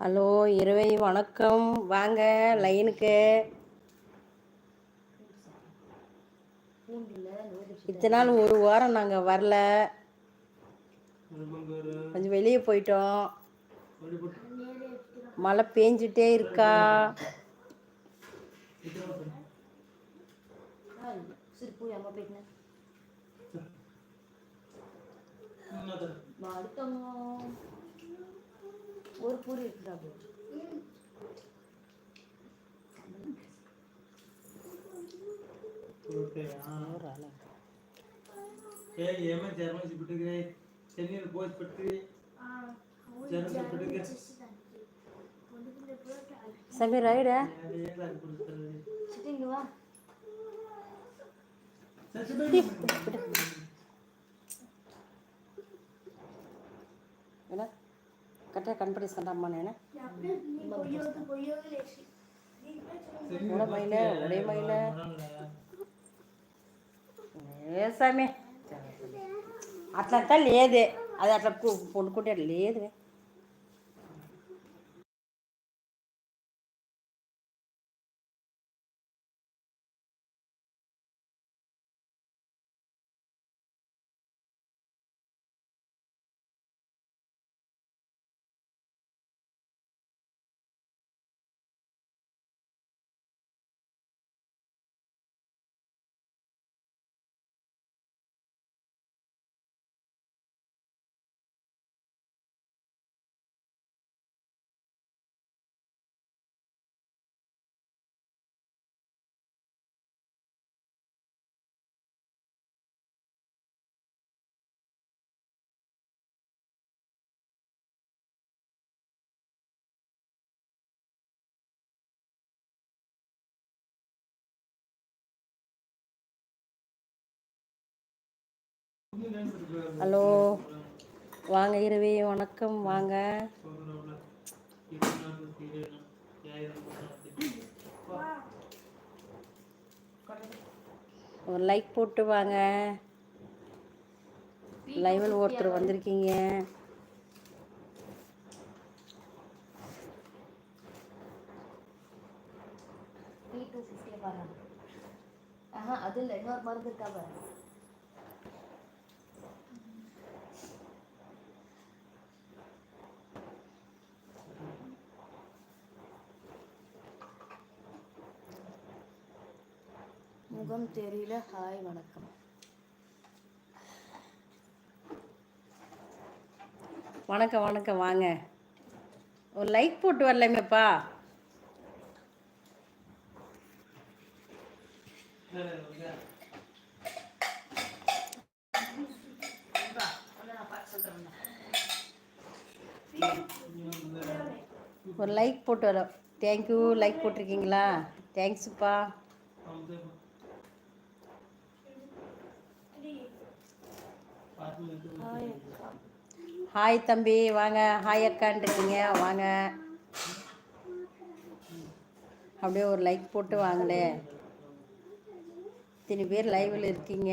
Hello இரவை வணக்கம். வாங்க லைனுக்கு. இத்தனை நாள் ஒரு வாரம் நாங்கள் வரல. கொஞ்சம் வெளியே போயிட்டோம். மழை பேஞ்சிட்டே இருக்கா? சரி போய் அம்மா போயிட்டு அடுத்தவங்க ஒரு பூரி இருக்குதா சென்னையில் போஸ்ட் பெற்று சமீர் ரைடு. சிட்டிங்க வா. என்ன கரெக்டாக கண்டுபிடிச்சு அம்மா నేను కూడా మైలే ఒడే మైలే ఏ సామి అట్లంతా లేదే అది అట్లా కు- వండుకుంటే ஹலோ. வாங்க இரவி வணக்கம். வாங்க. ஒரு லைக் போட்டு வாங்க. லைவில் ஒருத்தர் வந்திருக்கீங்க. அது இல்லை இன்னொரு மருந்து இருக்கா பாருங்க. முகம் தெரியல. ஹாய் வணக்கம். வணக்கம் வணக்கம். வாங்க. ஒரு லைக் போட்டு வரலாமேப்பா. ஒரு லைக் போட்டு வர. தேங்க்யூ லைக் போட்டிருக்கீங்களா? தேங்க்ஸுப்பா ஹாய் தம்பி. வாங்க. ஹாய் அக்கான்னு இருக்கீங்க வாங்க. அப்படியே ஒரு லைக் போட்டு வாங்களே. இத்தனை பேர் லைவில் இருக்கீங்க.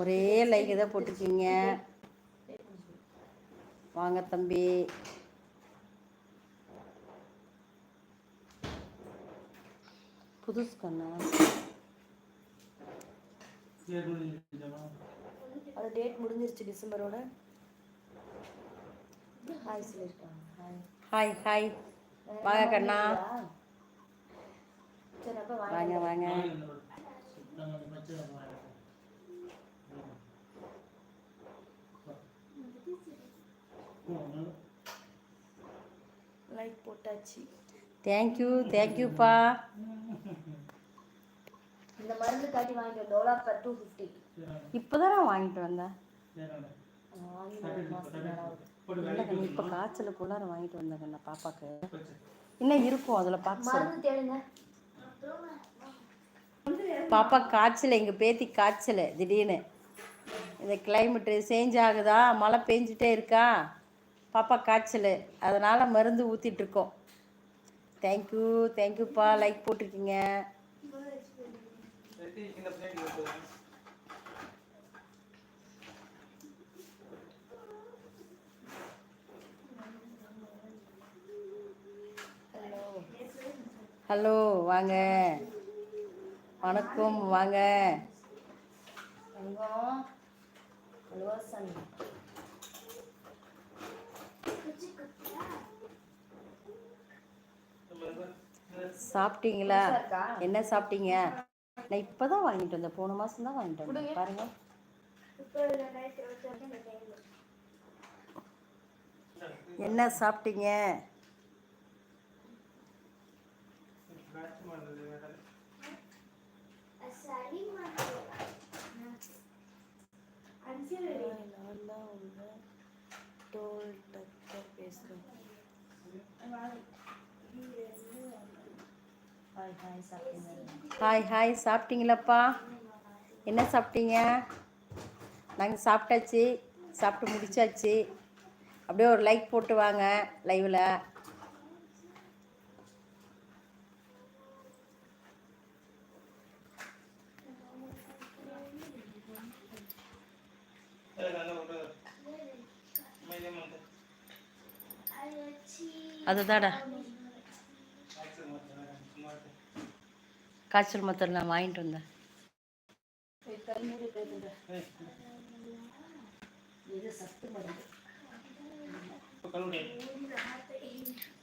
ஒரே லைக் தான் போட்டிருக்கீங்க. வாங்க தம்பி. புதுசு கண்ணா? அது டேட் முடிஞ்சிருச்சு டிசம்பரோட. ஹாய் சொல்லியிருக்காங்க. ஹாய் ஹாய் ஹாய் வாங்க கண்ணா. வாங்க. வாங்க லைக் போட்டாச்சு. தேங்க்யூ தேங்க்யூப்பா இந்த மருந்து காட்டி வாங்கிட்டு டோலா பர் டூ ஃபிஃப்டி இப்போ தான் நான் வாங்கிட்டு வந்தேன் இப்போ காய்ச்சலுக்குள்ளார வாங்கிட்டு வந்தேன் கண்ணா பாப்பாக்கு. இன்னும் இருக்கும் அதில். மருந்து தேடுங்க. பாப்பா காய்ச்சல் எங்கள் பேத்தி காய்ச்சல் திடீர்னு. இந்த கிளைமேட்டு சேஞ்ச் ஆகுதா? மழை பெஞ்சிட்டே இருக்கா? பாப்பா காய்ச்சல். அதனால் மருந்து ஊத்திட்டு இருக்கோம். தேங்க்யூ தேங்க்யூப்பா லைக் போட்டிருக்கீங்க. எடுத்து இந்த பிளேட் ஹலோ வாங்க. வணக்கம் வாங்க. சாப்பிட்டீங்களா? என்ன சாப்பிட்டீங்க? நான் இப்போ தான் வாங்கிட்டு வந்தேன். போன மாதம் தான் வாங்கிட்டு வந்தேன். பாருங்க. என்ன சாப்பிட்டீங்க? ஹாய் ஹாய் சாப்பிட்டீங்க ஹாய் ஹாய் சாப்பிட்டீங்களாப்பா? என்ன சாப்பிட்டீங்க? நாங்கள் சாப்பிட்டாச்சு சாப்பிட்டு முடிச்சாச்சு. அப்படியே ஒரு லைக் போட்டு வாங்க லைவில் அதுதாடா காய்ச்சல் மத்தர் நான் வாங்கிட்டு வந்தேன்.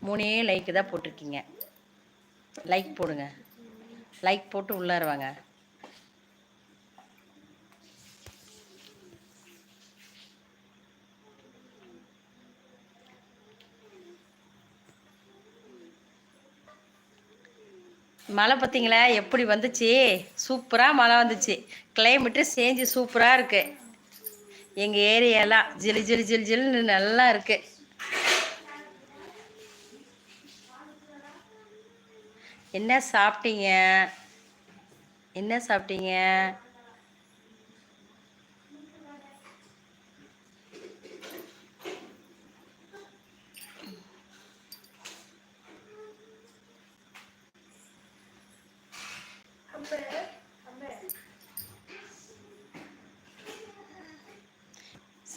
மூணே லைக்கு தான் போட்டிருக்கீங்க. லைக் போடுங்க. லைக் போட்டு உள்ளாருவாங்க. மழை பார்த்தீங்களா? எப்படி வந்துச்சு? சூப்பராக மழை வந்துச்சு. கிளைமேட்டு சேஞ்சு சூப்பராக இருக்கு. எங்கள் ஏரியாலாம் ஜிலு ஜிலு ஜிலு ஜிலுன்னு நல்லா இருக்கு. என்ன சாப்பிட்டீங்க? என்ன சாப்பிட்டீங்க?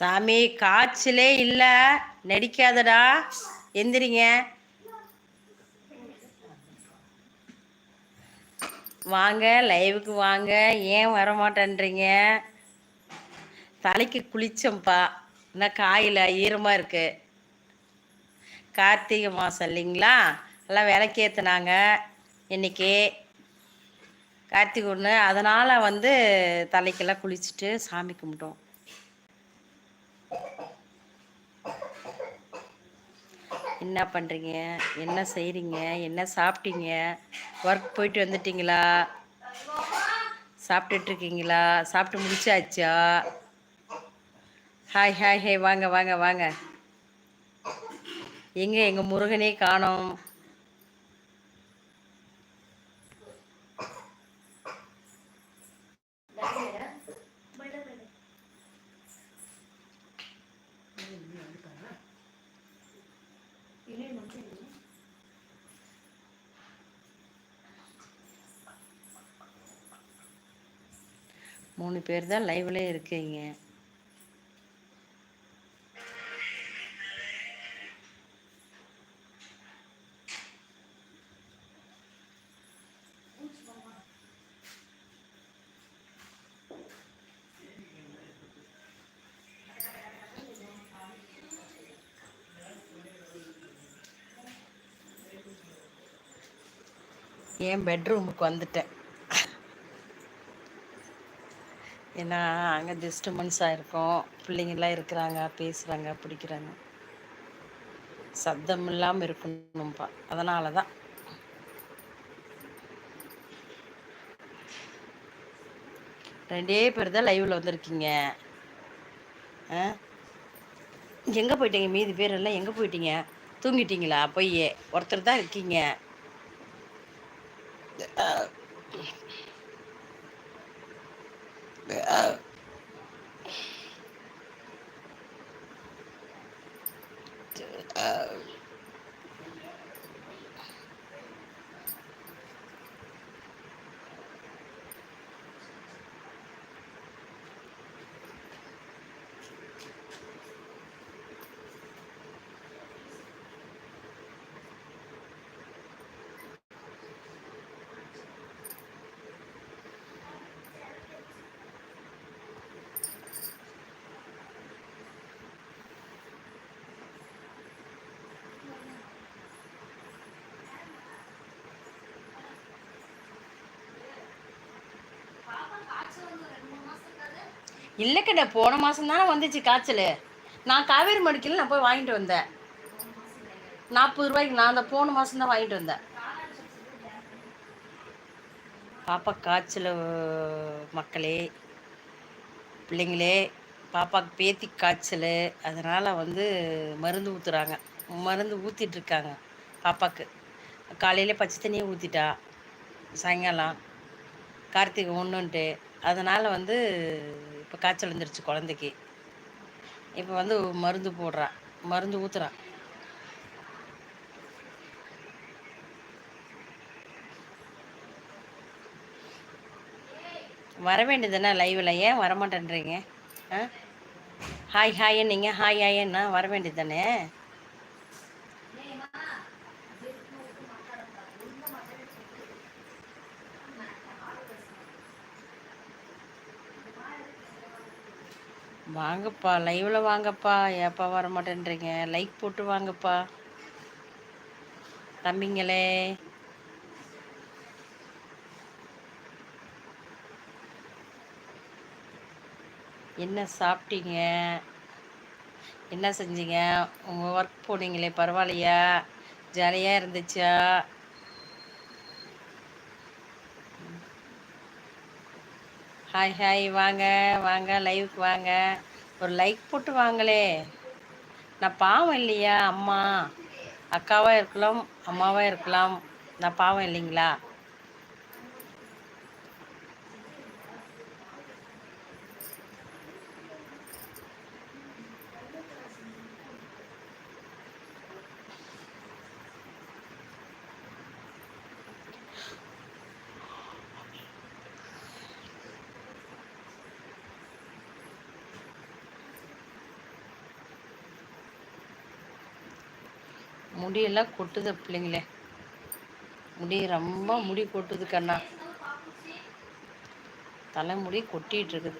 சாமி காய்ச்சலே இல்லை. நடிக்காதடா. எந்திரிங்க. வாங்க லைவுக்கு வாங்க. ஏன் வர மாட்டேன்றீங்க தலைக்கு குளிச்சோம்ப்பா இன்னும் காயில் ஈரமாக இருக்கு. கார்த்திகை மாதம் இல்லைங்களா? எல்லாம் விளக்கேற்றுனாங்க இன்னைக்கு. கார்த்திகை ஒன்று அதனால் வந்து தலைக்கெல்லாம் குளிச்சுட்டு சாமி கும்பிட்டோம். என்ன பண்ணுறீங்க என்ன செய்கிறீங்க என்ன சாப்பிட்டீங்க? ஒர்க் போயிட்டு வந்துட்டீங்களா? சாப்பிட்டுட்ருக்கீங்களா? சாப்பிட்டு முடிச்சாச்சா? ஹாய் ஹாய் ஹே வாங்க வாங்க வாங்க. எங்கே எங்கள் முருகனே காணோம். மூணு பேர் தான் லைவ்ல இருக்கீங்க. என் பெட்ரூமுக்கு வந்துட்டேன். ஏன்னா அங்கே டிஸ்டர்பன்ஸாக இருக்கும். பிள்ளைங்கள்லாம் இருக்கிறாங்க பேசுகிறாங்க பிடிக்கிறாங்க. சத்தம் இல்லாமல் இருக்கணும்ப்பா அதனால தான் ரெண்டே பேர் தான் லைவில் வந்திருக்கீங்க. ஆ? எங்கே போயிட்டீங்க? மீதி பேர் எல்லாம் எங்கே போயிட்டீங்க? தூங்கிட்டீங்களா? போய் ஒருத்தர் தான் இருக்கீங்க. Uh, இல்லை கடை போன மாதம் தானே வந்துச்சு காய்ச்சல். நான் காவேரி மடிக்கல நான் போய் வாங்கிட்டு வந்தேன். நாற்பது ரூபாய்க்கு நான் அந்த போன மாதம் தான் வாங்கிட்டு வந்தேன். பாப்பா காய்ச்சல் மக்களே பிள்ளைங்களே பாப்பாவுக்கு பேத்தி காய்ச்சல் அதனால் வந்து மருந்து ஊற்றுறாங்க மருந்து ஊற்றிட்டு இருக்காங்க பாப்பாக்கு. காலையில் பச்சை தண்ணியை ஊற்றிட்டா சாயங்காலம் கார்த்திகை ஒன்றுன்ட்டு அதனால் வந்து இப்போ காய்ச்சல் வந்துருச்சு குழந்தைக்கு. இப்போ வந்து மருந்து போடுறான் மருந்து ஊற்றுறான் வர வேண்டியதுதானே லைவில் ஏன் வரமாட்டேன்றீங்க? ஆ? ஹாய் ஹாய் நீங்கள் ஹாய் ஹாய்ன்னா வர வேண்டியது தானே வாங்கப்பா லைவில் வாங்கப்பா. ஏப்பா வர மாட்டேன்றீங்க லைக் போட்டு வாங்கப்பா. தம்பிங்களே. என்ன சாப்பிட்டீங்க? என்ன செஞ்சீங்க? உங்கள் ஒர்க் போனீங்களே பரவாயில்லையா? ஜாலியாக இருந்துச்சா? ஹாய் ஹாய் வாங்க வாங்க லைவுக்கு வாங்க. ஒரு லைக் போட்டு வாங்களே. நான் பாவம் இல்லையா அம்மா? அக்காவாக இருக்கலாம் அம்மாவாக இருக்கலாம். நான் பாவம் இல்லைங்களா? முடியெல்லாம் கொட்டுது பிள்ளைங்களே. முடி ரொம்ப முடி கொட்டுது கண்ணா தலைமுடி கொட்டிட்டு இருக்குது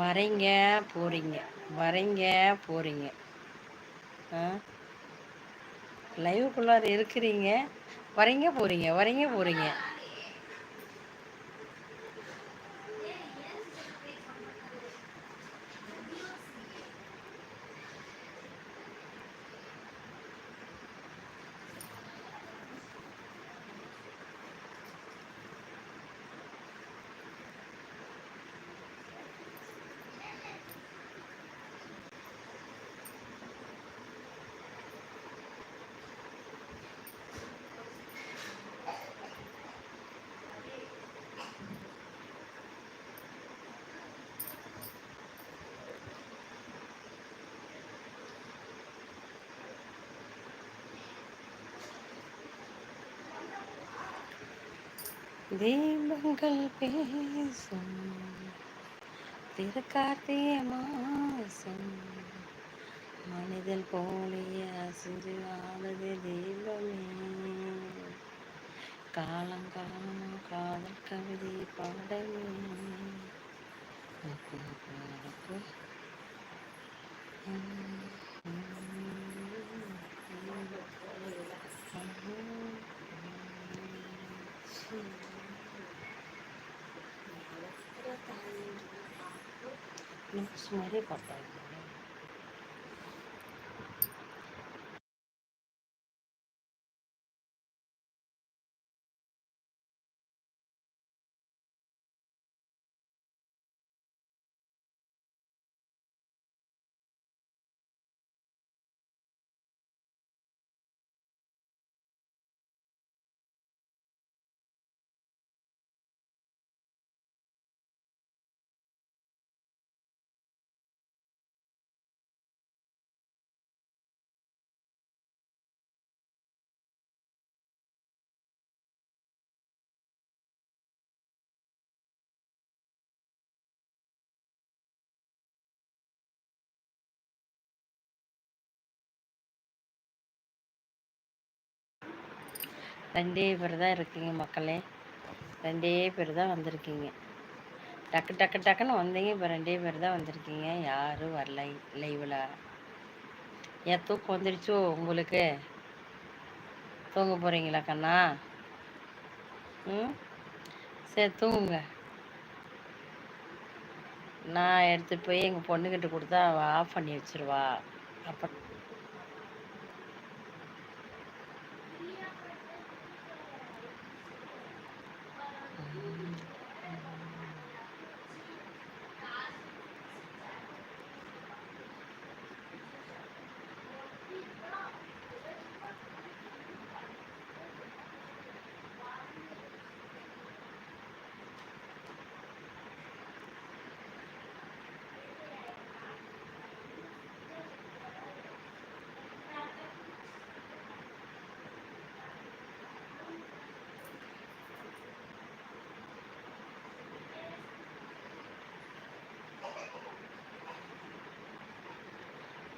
வரீங்க. போறீங்க வரீங்க போறீங்க. ஆ? லைவுக்குள்ளார இருக்கிறீங்க வரீங்க போறீங்க வரீங்க போறீங்க. தீபங்கள் பேசும் திருக்கார்த்திய மாசம். மனிதன் போலிய அசைஞ்சு ஆனது தெய்வமே. காலம் காலங்காலமா காதல் கவிதை ね、閉めれば大丈夫。ரெண்டே பேர் தான் இருக்கீங்க மக்களே. ரெண்டே பேர் தான் வந்திருக்கீங்க. டக்கு டக்கு டக்குன்னு வந்தீங்க. இப்போ ரெண்டே பேர் தான் வந்திருக்கீங்க. யாரும் வரல லைவில் ஏன் தூக்கம் வந்துடுச்சோ உங்களுக்கு? தூங்க போகிறீங்களா கண்ணா? ம்? சரி தூங்குங்க. நான் எடுத்துகிட்டு போய் எங்கள் பொண்ணுக்கிட்ட கொடுத்தா அவள் ஆஃப் பண்ணி வச்சிருவா. அப்போ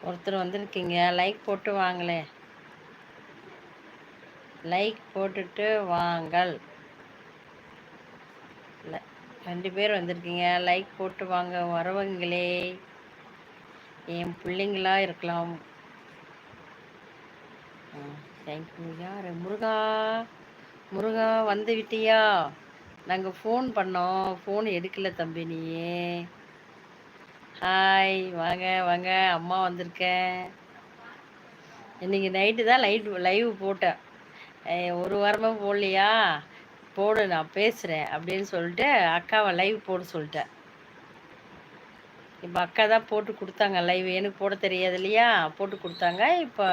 ஒருத்தர் வந்திருக்கீங்க. லைக் போட்டு வாங்களே. லைக் போட்டுட்டு வாங்கள். ரெண்டு பேர் வந்திருக்கீங்க. லைக் போட்டு வாங்க. வரவங்களே. என் பிள்ளைங்களா இருக்கலாம். தேங்க்யூ யார்? முருகா? முருகா வந்து விட்டியா? நாங்கள் ஃபோன் பண்ணோம். ஃபோன் எடுக்கல தம்பி நீயே. ஹாய் வாங்க வாங்க. அம்மா வந்திருக்கேன் இன்னைக்கு நைட்டு தான் லைட் லைவ் போட்டேன். ஒரு வாரமாக போடலையா? போடு நான் பேசுகிறேன் அப்படின்னு சொல்லிட்டு அக்காவை லைவ் போட சொல்லிட்டேன். இப்போ அக்கா தான் போட்டு கொடுத்தாங்க லைவ் எனக்கு போட தெரியாது இல்லையா? போட்டு கொடுத்தாங்க. இப்போ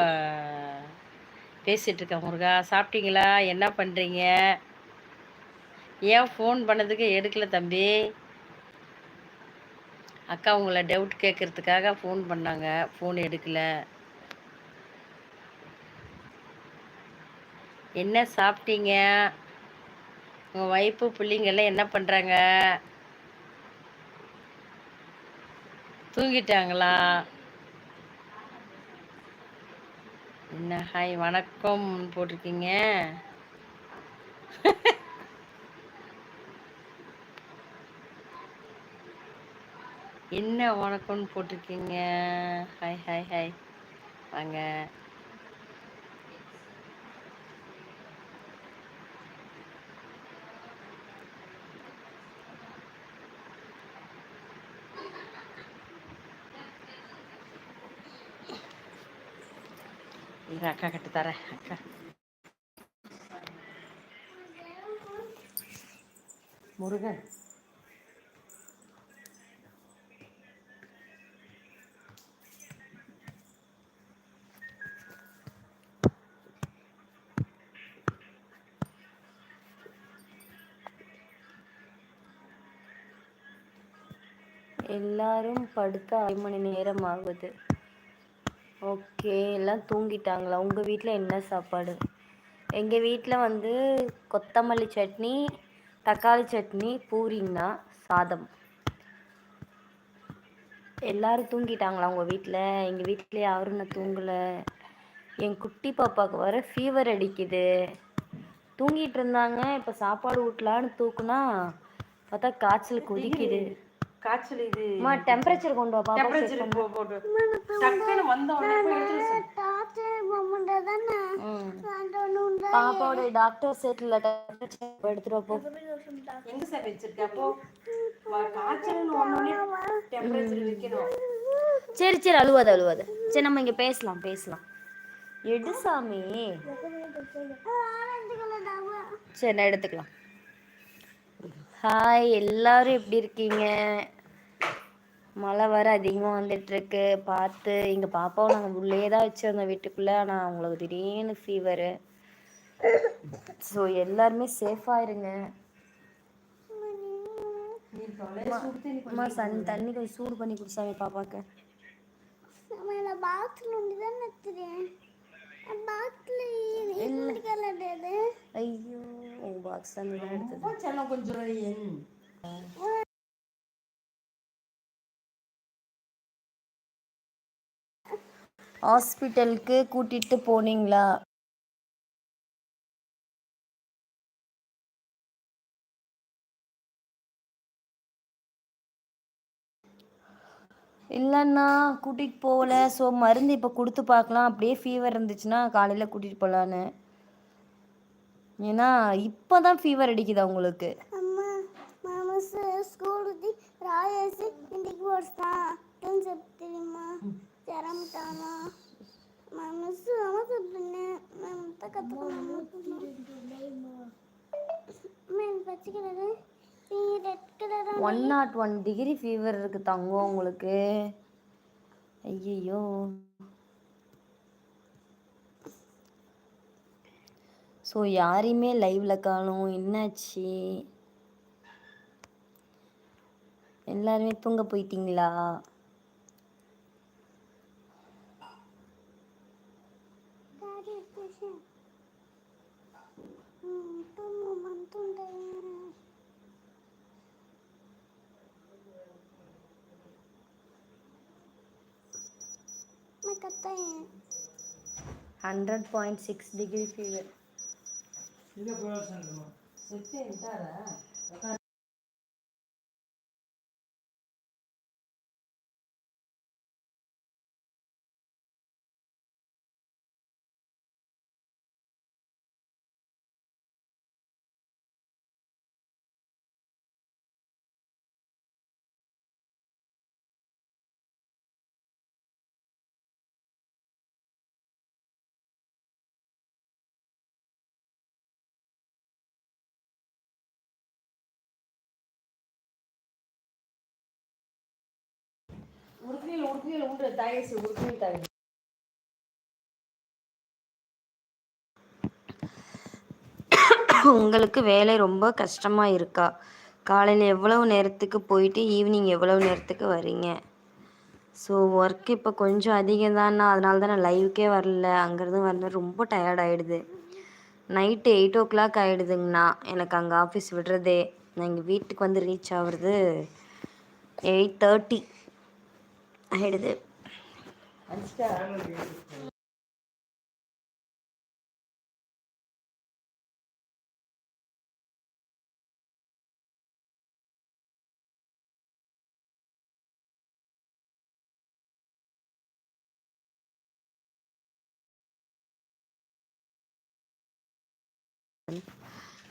பேசிகிட்ருக்கேன் முருகா. சாப்பிட்டீங்களா? என்ன பண்ணுறீங்க ஏன் ஃபோன் பண்ணதுக்கு எடுக்கல தம்பி? அக்கா உங்களை டவுட் கேட்கறதுக்காக ஃபோன் பண்ணாங்க. ஃபோன் எடுக்கல. என்ன சாப்பிட்டீங்க? உங்கள் ஒய்ஃபு பிள்ளைங்கெல்லாம் என்ன பண்ணுறாங்க தூங்கிட்டாங்களா? என்ன ஹாய் வணக்கம் போட்டிருக்கீங்க? என்ன வணக்கம்னு போட்டிருக்கீங்க? ஹாய் ஹாய் ஹாய் வாங்க. இரு அக்கா கிட்ட தரேன் அக்கா. முருகன். எல்லாரும் படுக்க அரை மணி நேரம் ஆகுது. ஓகே எல்லாம் தூங்கிட்டாங்களா? உங்கள் வீட்டில் என்ன சாப்பாடு? எங்கள் வீட்டில் வந்து கொத்தமல்லி சட்னி தக்காளி சட்னி பூரிங்கண்ணா சாதம். எல்லாரும் தூங்கிட்டாங்களா உங்கள் வீட்டில் எங்கள் வீட்டில் யாரும் நான் தூங்கலை. என் குட்டி பாப்பாவுக்கு வர ஃபீவர் அடிக்குது. தூங்கிட்டு இருந்தாங்க. இப்போ சாப்பாடு ஊட்டலான்னு தூக்குனா பார்த்தா காய்ச்சல் கொதிக்குது. காய்ச்சல் இது. அம்மா டெம்பரேச்சர் கொண்டு வா டெம்பரேச்சர் போட்டு. டக்குன்னு வந்த உடனே எடுத்துட்டு. பாப்பாவோட டாக்டர் செட்டில் டெம்பரேச்சர் எடுத்துட்டு போ எங்க சார் வச்சிருக்க அப்போ? வ- காய்ச்சல்னு ஒன்னே டெம்பரேச்சர் வைக்கணும். சரி சரி அழுவாத அழுவாத. சரி நம்ம இங்க பேசலாம் பேசலாம். எடு சாமி. சரி நான் எடுத்துக்கலாம். ஹாய் எல்லாரும் எப்படி இருக்கீங்க? மழை வர அதிகமாக வந்துட்டுருக்கு. பார்த்து எங்கள் பாப்பாவை நாங்கள் உள்ளே தான் வச்சுருந்தோம் வீட்டுக்குள்ளே. ஆனால் அவங்களுக்கு திடீர்னு ஃபீவரு ஸோ எல்லாருமே சேஃபாக இருங்க. அம்மா சன் தண்ணி கொஞ்சம் சூடு பண்ணி குடிச்சாங்க பாப்பாக்கு. ஐயோ உங்க பாக்ஸ் தான் எடுத்தது. செல்லம் கொஞ்சம் என் ஹாஸ்பிட்டலுக்கு கூட்டிட்டு போனீங்களா? இல்லைன்னா கூட்டிகிட்டு போகல. ஸோ மருந்து இப்போ கொடுத்து பார்க்கலாம். அப்படியே ஃபீவர் இருந்துச்சுன்னா காலையில் கூட்டிகிட்டு போகலான்னு ஏன்னா இப்போ தான் ஃபீவர் அடிக்குது அவங்களுக்கு ஸ்கூலுக்கு ராயேஷ் இன்னைக்கு ஒருத்தான் தெரியுமா? திறந்துட்டானா? மனசு அவசர பண்ண மேம் தான் கற்றுக்கணும் வச்சுக்கிறது one nought one degree fever இருக்கு தங்கம் உங்களுக்கு. ஐயோ ஸோ யாரையுமே லைவ்ல காணும். என்னாச்சு? எல்லாருமே தூங்க போயிட்டீங்களா? Hundred point six degree fever இதை உண்டு தயசு தயசு உங்களுக்கு வேலை ரொம்ப கஷ்டமாக இருக்கா? காலையில் எவ்வளவு நேரத்துக்கு போயிட்டு ஈவினிங் எவ்வளவு நேரத்துக்கு வரீங்க? ஸோ ஒர்க் இப்போ கொஞ்சம் அதிகம் தான்ண்ணா அதனால தான் நான் லைவுக்கே வரல. அங்கேருந்து வரல ரொம்ப டயர்ட் ஆகிடுது நைட்டு எயிட் ஓ கிளாக் ஆகிடுதுங்கண்ணா எனக்கு அங்கே ஆஃபீஸ் விடுறதே. நான் இங்கே வீட்டுக்கு வந்து ரீச் ஆகுறது எயிட் தேர்ட்டி ஆயிடுது.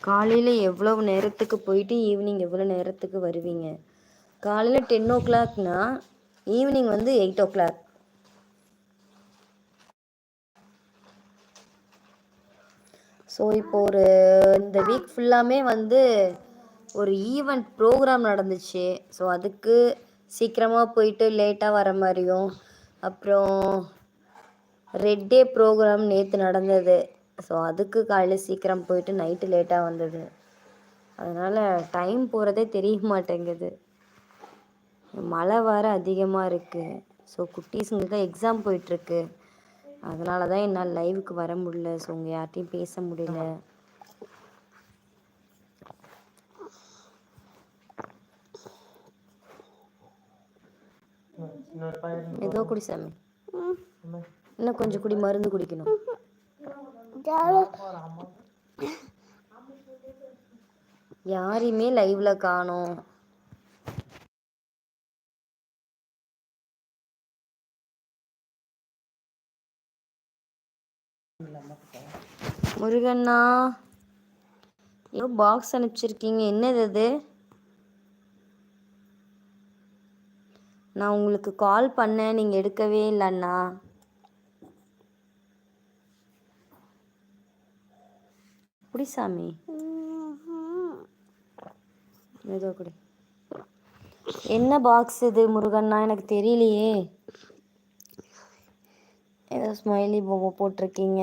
காலையில் எவ்வளவு நேரத்துக்கு போயிட்டு ஈவினிங் எவ்வளோ நேரத்துக்கு வருவீங்க? காலையில் டென் ஓ கிளாக்னா ஈவினிங் வந்து எயிட் ஓ கிளாக். ஸோ இப்போ ஒரு இந்த வீக் ஃபுல்லாமே வந்து ஒரு ஈவெண்ட் ப்ரோக்ராம் நடந்துச்சு. ஸோ அதுக்கு சீக்கிரமாக போயிட்டு லேட்டாக வர மாதிரியும் அப்புறம் ரெட் டே ப்ரோக்ராம் நேற்று நடந்தது. ஸோ அதுக்கு காலையில் சீக்கிரம் போயிட்டு நைட்டு லேட்டாக வந்தது. அதனால் டைம் போகிறதே தெரிய மாட்டேங்குது. மழை வேறு அதிகமாக இருக்குது ஸோ குட்டீஸுங்களுக்கு எக்ஸாம் போயிட்டுருக்கு. அதனால தான் என்னால் லைவுக்கு வர முடியல. ஸோ உங்கள் யார்ட்டையும் பேச முடியல. ஏதோ குடி சாமி. இன்னும் கொஞ்சம் குடி மருந்து குடிக்கணும். யாரையுமே லைவ்ல காணோம். முருகண்ணா. ஏதோ பாக்ஸ் அனுப்பிச்சிருக்கீங்க. என்னது அது? நான் உங்களுக்கு கால் பண்ணேன். நீங்கள் எடுக்கவே இல்லைண்ணா குடி சாமி. ஏதோ குடி. என்ன பாக்ஸ் இது முருகண்ணா? எனக்கு தெரியலையே. ஏதோ ஸ்மைலி பொம்மை போட்டிருக்கீங்க.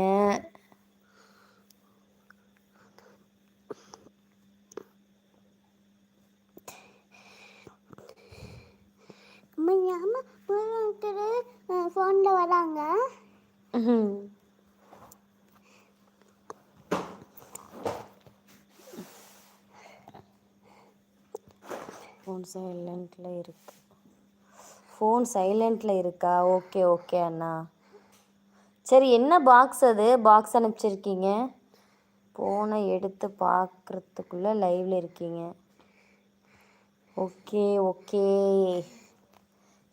அம்மா ஒருத்தர் ஃபோனில் வராங்க. ஃபோன் சைலண்ட்டில் இருக்கு. ஃபோன் சைலண்ட்டில் இருக்கா? ஓகே ஓகே அண்ணா. சரி என்ன பாக்ஸ் அது? பாக்ஸ் அனுப்பிச்சிருக்கீங்க? ஃபோனை எடுத்து பார்க்குறதுக்குள்ளே லைவில் இருக்கீங்க. ஓகே ஓகே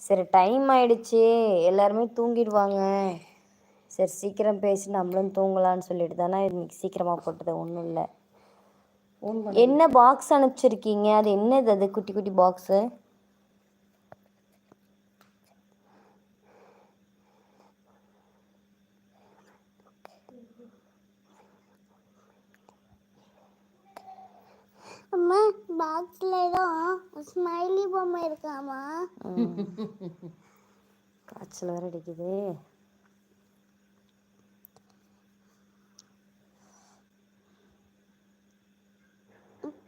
சரி டைம் ஆயிடுச்சு. எல்லாருமே தூங்கிடுவாங்க. சரி சீக்கிரம் பேசி நம்மளும் தூங்கலாம்னு சொல்லிட்டு தானே இன்னைக்கு சீக்கிரமாக போட்டது. ஒன்றும் இல்லை. என்ன பாக்ஸ் அனுப்பிச்சிருக்கீங்க? அது என்னது அது? குட்டி குட்டி பாக்ஸு அம்மா. பாக்ஸ்ல ஏதோ ஸ்மைலி பொம்மை இருக்காமா? காய்ச்சல் வேற அடிக்குது.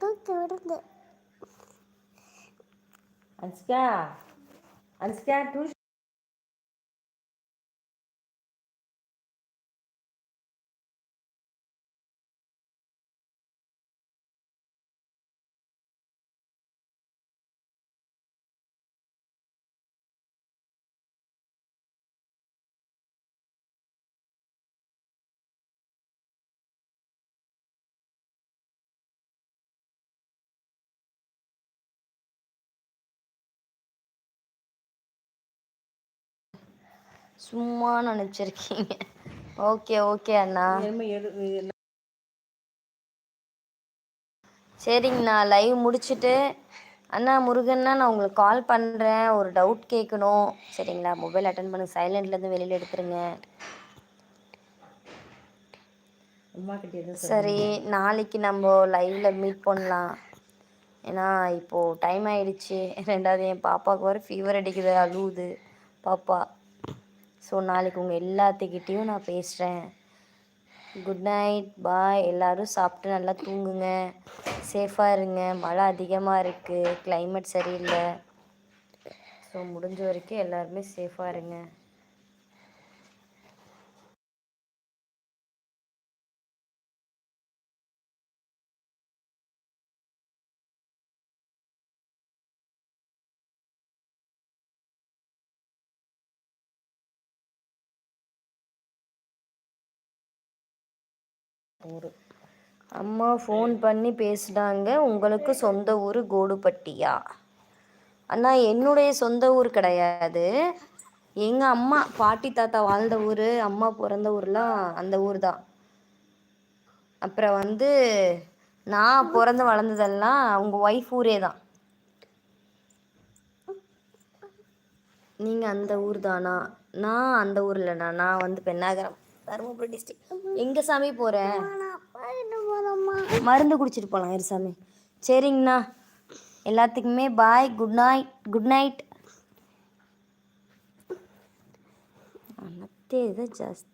தூக்கி விடுது. அன்ஸ்கா அன்ஸ்கா டியூஷன் சும்மா நினச்சிருக்கீங்க. ஓகே ஓகே அண்ணா. சரிங்கண்ணா லைவ் முடிச்சுட்டு அண்ணா முருகண்ணா நான் உங்களுக்கு கால் பண்ணுறேன் ஒரு டவுட் கேட்கணும் சரிங்களா? மொபைல் அட்டன் பண்ணுங்க சைலண்ட்லேருந்து வெளியில் எடுத்துருங்க. சரி நாளைக்கு நம்ம லைவ்ல மீட் பண்ணலாம். ஏன்னா இப்போது டைம் ஆயிடுச்சு. ரெண்டாவது என் பாப்பாவுக்கு வர ஃபீவர் அடிக்குது அழுவுது. பாப்பா. ஸோ நாளைக்கு உங்கள் எல்லாத்துக்கிட்டேயும் நான் பேசுகிறேன் குட் நைட் பாய் எல்லோரும் சாப்பிட்டு நல்லா தூங்குங்க. சேஃபாக இருங்க. மழை அதிகமாக இருக்குது கிளைமேட் சரியில்லை. ஸோ முடிஞ்ச வரைக்கும் எல்லாருமே சேஃபாக இருங்க. அம்மா ஃபோன் பண்ணி பேசுனாங்க. உங்களுக்கு சொந்த ஊர் கோடுபட்டியா? அண்ணா என்னுடைய சொந்த ஊர் கிடையாது. எங்கள் அம்மா பாட்டி தாத்தா வாழ்ந்த ஊர் அம்மா பிறந்த ஊர்லாம் அந்த ஊர் தான் அப்புறம் வந்து நான் பிறந்து வளர்ந்ததெல்லாம் அவங்க ஒய்ஃப் ஊரே தான் நீங்கள் அந்த ஊர் தானா நான் அந்த ஊரில் இல்லைண்ணா நான் வந்து பெண்ணாகரம். தருமபுரி டிஸ்ட்ரிக்ட் எங்கே சாமி போகிறேன் நான் அப்பா கிட்ட போறோம்மா மருந்து குடிச்சிட்டு போகலாம் இரு சாமி சரிங்கண்ணா எல்லாத்துக்குமே bye good night good night ಮತ್ತೆ ಇದೆ ಜಾಸ್ತಿ